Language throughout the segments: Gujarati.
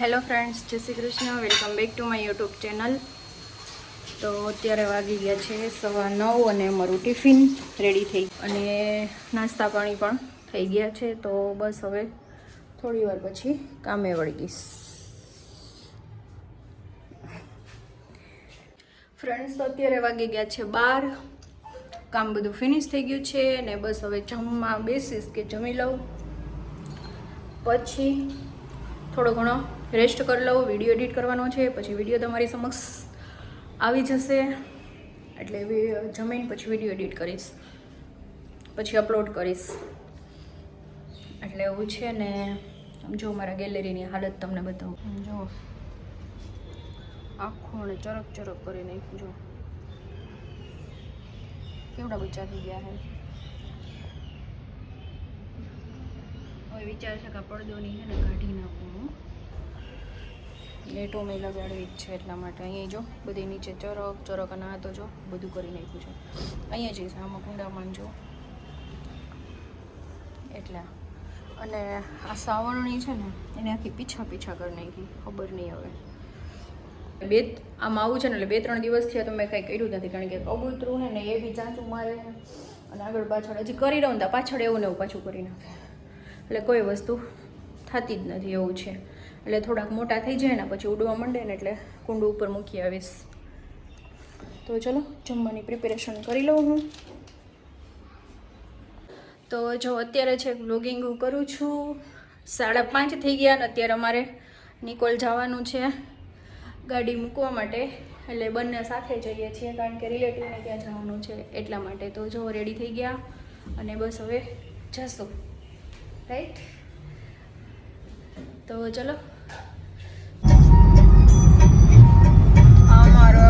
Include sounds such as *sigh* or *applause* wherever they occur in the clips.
હેલો ફ્રેન્ડ્સ જય Shri Krishna. Welcome back to my YouTube channel તો અત્યારે વાગી ગયા છે સવા નવ અને અમારું ટિફિન રેડી થઈ અને નાસ્તા પાણી પણ થઈ ગયા છે. તો બસ હવે થોડી વાર પછી કામે વળી ગઈશ. ફ્રેન્ડ્સ તો અત્યારે વાગી ગયા છે બાર. કામ બધું ફિનિશ થઈ ગયું છે અને બસ હવે જમવા બેસીશ કે જમી લઉં. પછી થોડો ઘણો રેસ્ટ કરી લઉં, વીડિયો એડિટ કરવાનો છે, પછી વીડિયો તમારી સમક્ષ આવી જશે. એટલે જમીન પછી વીડિયો એડિટ કરીશ. પછી અપલોડ કરીશ. એટલે એવું છે ને જો મારા ગેલેરીની હાલત તમને બતાવું. જો. આખું ને ચરક ચરક કરી નાખ્યું, જો. કેવડા બચ્ચા થઈ ગયા હે. હવે વિચાર છે કે પડદોની છે ને કાઢી નાખું નેટો મેં લગાડવી જ છે એટલા માટે. અહીંયા જો, બધી નીચે ચરક ચરક અને આ જો, બધું કરી નાખ્યું છે. અહીંયા જઈશ, આમાં કુંડામાં જો. એટલા. અને આ સાવરણી છે ને, એને આખી પીછા પીછા કરી નાખી, ખબર નહીં હવે. બે, આમ આવું છે ને, એટલે બે ત્રણ દિવસથી તો મેં કંઈ કર્યું નથી, કારણ કે કબૂતરું હે ને એ બી ચાંચું મારે અને આગળ પાછળ હજી કરી રહું ને પાછળ એવું ને એવું પાછું કરી નાખે. એટલે કોઈ વસ્તુ થતી જ નથી, એવું છે. એટલે થોડાક મોટા થઈ જાય ને પછી ઉડવા માંડે ને એટલે કુંડું ઉપર મૂકી આવીશ. તો ચલો, જમવાની પ્રિપેરેશન કરી લઉં હું. તો જો અત્યારે છે વ્લોગિંગ હું કરું છું. સાડા પાંચ થઈ ગયા ને અત્યારે અમારે નિકોલ જવાનું છે ગાડી મૂકવા માટે. એટલે બંને સાથે જઈએ છીએ કારણ કે રિલેટિવને ત્યાં જવાનું છે એટલા માટે. તો જો રેડી થઈ ગયા અને બસ હવે જશું. રાઈટ તો ચલો. અમારો મારો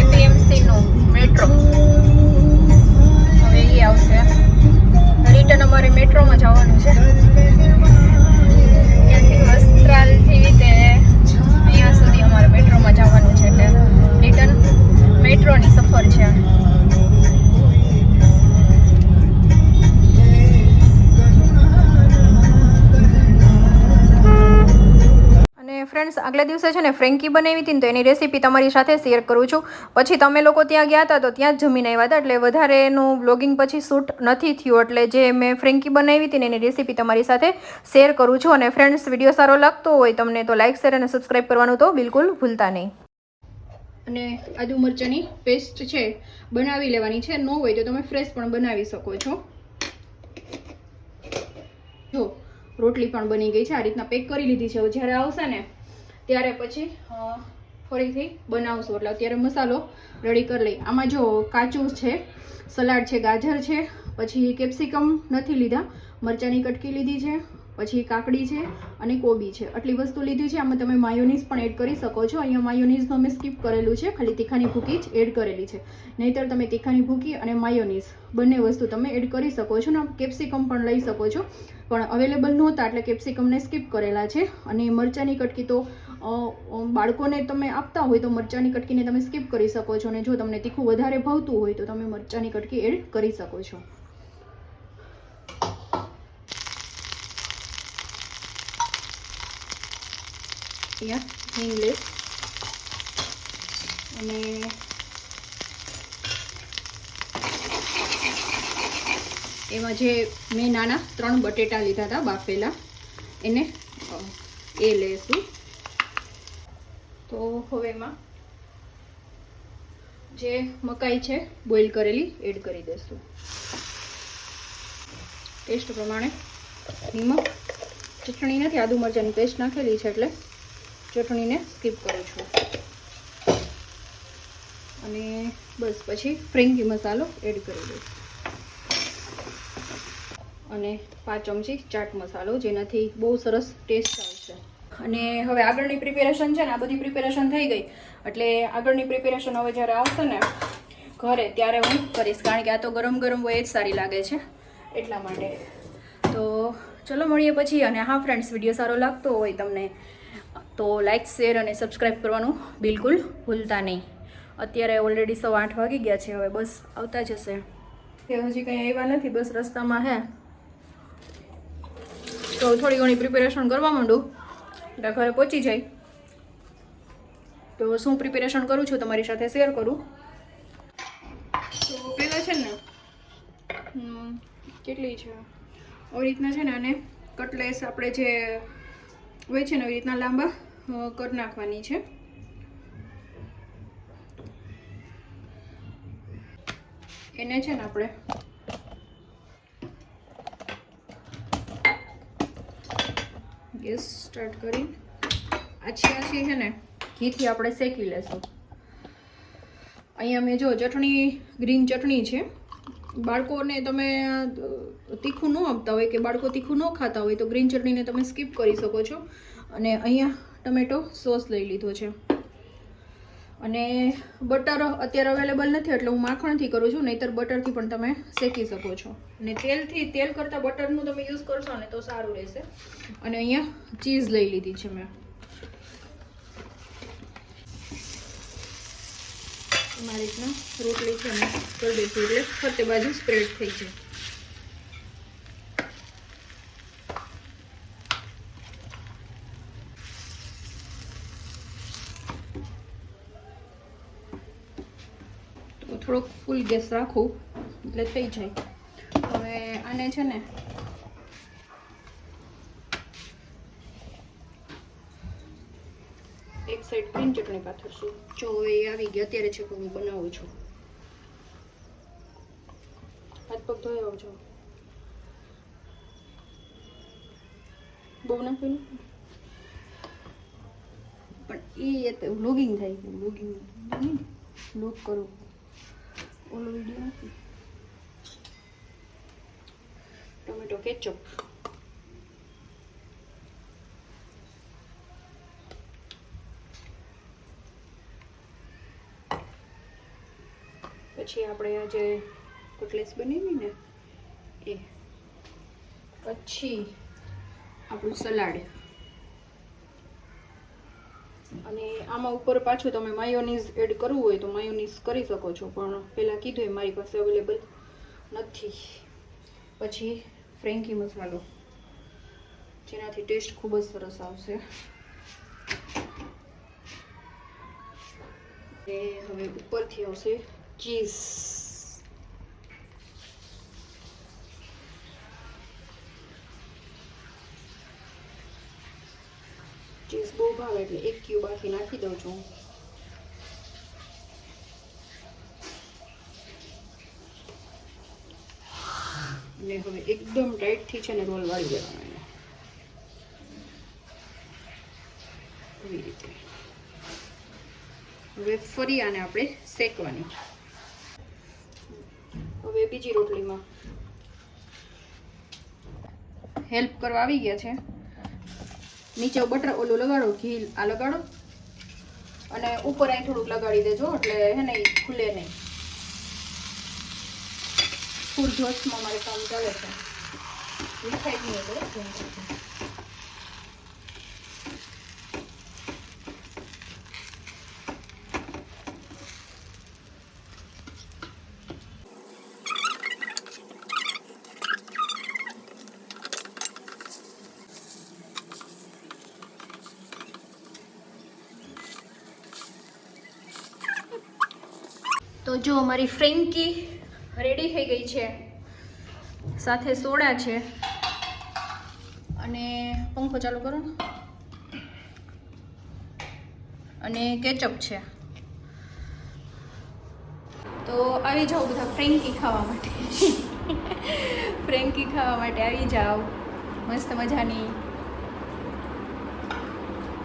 એપીએમસીનું મેટ્રો હવે એ આવશે. રિટર્ન અમારે મેટ્રોમાં જવાનું છે. વસ્ત્રાલથી તે અહીંયા સુધી અમારે મેટ્રોમાં જવાનું છે રિટર્ન મેટ્રોની સફર છે. ફ્રેન્ડ્સ આગલા દિવસે છે ને ફ્રેન્કી બનાવી હતી ને તો એની રેસીપી તમારી સાથે શેર કરું છું. પછી તમે લોકો ત્યાં ગયા હતા તો ત્યાં જ જમીને આવ્યા હતા, એટલે વધારે એનું બ્લોગિંગ પછી શૂટ નથી થયું. એટલે જે મેં ફ્રેન્કી બનાવી હતી ને એની રેસીપી તમારી સાથે શેર કરું છું. અને ફ્રેન્ડ્સ વીડિયો સારો લાગતો હોય તમને તો લાઇક શેર અને સબસ્ક્રાઈબ કરવાનું તો બિલકુલ ભૂલતા નહીં. અને આદુ મરચાંની પેસ્ટ છે, બનાવી લેવાની છે. ન હોય તો તમે ફ્રેશ પણ બનાવી શકો છો. જો, રોટલી પણ બની ગઈ છે. આ રીતના પેક કરી લીધી છે. જ્યારે આવશે ને ત્યારે પછી ફરીથી બનાવશું. એટલે અત્યારે મસાલો રેડી કરી લઈ આમાં જો કાચું છે, સલાડ છે, ગાજર છે, પછી કેપ્સિકમ નથી લીધા. મરચાંની કટકી લીધી છે, પછી કાકડી છે અને કોબી છે. આટલી વસ્તુ લીધી છે. આમાં તમે માયોનીઝ પણ એડ કરી શકો છો. અહીંયા માયોનીઝનો મેં સ્કીપ કરેલું છે. ખાલી તીખાની ભૂકી જ એડ કરેલી છે. નહીંતર તમે તીખાની ભૂકી અને માયોનીઝ બંને વસ્તુ તમે એડ કરી શકો છો ને કેપ્સિકમ પણ લઈ શકો છો. પણ અવેલેબલ નહોતા એટલે કેપ્સિકમને સ્કીપ કરેલા છે. અને મરચાંની કટકી તો બાળકોને તમે આપતા હોય તો મરચાંની કટકીને તમે સ્કીપ કરી શકો છો. અને જો તમને તીખું વધારે ભાવતું હોય તો તમે મરચાંની કટકી એડ કરી શકો છો. હિંગ લેસ અને એમાં જે મેં નાના ત્રણ બટેટા લીધા હતા બાફેલા, એને એ લેશું. તો હવે એમાં જે મકાઈ છે બોઇલ કરેલી એડ કરી દઈશું. ટેસ્ટ પ્રમાણે નિમક ચટણી નથી, આદુ મરચાંની પેસ્ટ નાખેલી છે એટલે ચટણીને સ્કીપ કરું છું. અને બસ, પછી ફ્રેન્કી મસાલો એડ કરી દઈશ. અને પાંચ ચમચી ચાટ મસાલો, જેનાથી બહુ સરસ ટેસ્ટ આવશે અને હવે આગળની પ્રિપેરેશન છે ને, આ બધી પ્રિપેરેશન થઈ ગઈ. એટલે આગળની પ્રિપેરેશન હવે જ્યારે આવશે ને, ઘરે, ત્યારે હું કરીશ. કારણ કે આ તો ગરમ ગરમ હોય જ સારી લાગે છે. એટલા માટે. તો ચલો મળીએ પછી. અને હા ફ્રેન્ડ્સ વીડિયો સારો લાગતો હોય તમને, તો લાઇક શેર અને સબસ્ક્રાઈબ કરવાનું બિલકુલ ભૂલતા નહીં. અત્યારે ઓલરેડી સવા આઠ વાગી ગયા છે. હવે બસ આવતા જશે. તે હજી કંઈ આવ્યા નથી. બસ રસ્તામાં હે. તો થોડી ઘણી પ્રિપેરેશન કરવા માંડું. ઘરે પહોંચી જાય. તો શું પ્રિપેરેશન કરું છું તમારી સાથે શેર કરું? તો પહેલાં છે ને કેટલી છે? આવી રીતના છે ને આને કટલેસ આપણે જે હોય છે ને એવી રીતના લાંબા કરી નાખવાની છે. એને છે ને આપણે ગેસ સ્ટાર્ટ કરી. આછી આછી છે ને, ઘીથી આપણે શેકી લેશું. અહીંયા મેં જો ચટણી, ગ્રીન ચટણી છે. બાળકોને તમે તીખું ન આપતા હોય કે બાળકો તીખું ન ખાતા હોય તો ગ્રીન ચટણીને તમે સ્કીપ કરી શકો છો. અને અહીંયા ટમેટો સોસ લઈ લીધો છે. અને બટર અત્યારે અવેલેબલ નથી, એટલે હું માખણથી કરું છું, નહીતર બટરથી પણ તમે શેકી શકો છો. અને તેલથી, તેલ કરતાં બટરનું તમે યુઝ કરશો ને તો સારું રહેશે. અને અહીંયા ચીઝ લઈ લીધી છે મેં. મારી રીતના રોટલી છે ને કરી દઈશું એટલે ફરતે બાજુ સ્પ્રેડ થઈ જાય થોડોક ફૂલ ગેસ રાખું, એટલે થઈ જાય. હવે આને છે ને એક સાઈડ ગ્રીન ચટણી પાથરશું. જો એ આવી ગઈ, અત્યારે છે હું બનાવું છું. હાથ પગ ધોઈ આવજો બહુ ના કોઈ પણ એ લોગિંગ થાય લોગિંગ વ્લોગિંગ વ્લોગ કરું. ઓલો વીડિયો નથી. ટોમેટો કેચઅપ પછી આપણે આ જે કટલેસ બનાવી ને, એ. પછી આપણું સલાડ. અને આમાં ઉપર પાછું તમે માયોનીઝ એડ કરવું હોય તો માયોનીઝ કરી શકો છો, પણ પહેલાં કીધું એ મારી પાસે અવેલેબલ નથી. પછી ફ્રેન્કી મસાલો. જેનાથી ટેસ્ટ ખૂબ જ સરસ આવશે. એ હવે ઉપરથી આવશે ચીઝ ચીઝ બહુ ભાવે એટલે એક ક્યુબ આખી નાખી દઉં છું ને હવે એકદમ ટાઈટથી છે ને રોલ વાળી દેવાનો એને. એવી રીતે. હવે ફરી આને આપણે શેકવાની. હવે બીજી રોટલીમાં. હેલ્પ કરવા આવી ગયા છે. નીચે બટર ઓલું લગાડો, ઘી આ લગાડો. અને ઉપર અહીં થોડુંક લગાડી દેજો, એટલે હે ને ખુલે નહીં. ફૂલ જોશમાં મારે કામ ચાલે છે. મીઠાઈ નહીં તો જો મારી ફ્રેન્કી રેડી થઈ ગઈ છે. સાથે સોડા છે. અને પંખો ચાલુ કરો ને. અને કેચઅપ છે. તો આવી જાઓ બધા ફ્રેન્કી ખાવા માટે. *laughs* ફ્રેન્કી ખાવા માટે આવી જાઓ. મસ્ત મજાની.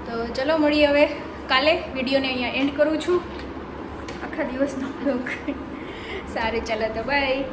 તો ચલો મળીએ હવે. કાલે વિડીયોને અહીંયા એન્ડ કરું છું. આખા દિવસનો બ્લોગ સારું ચાલો તો બાય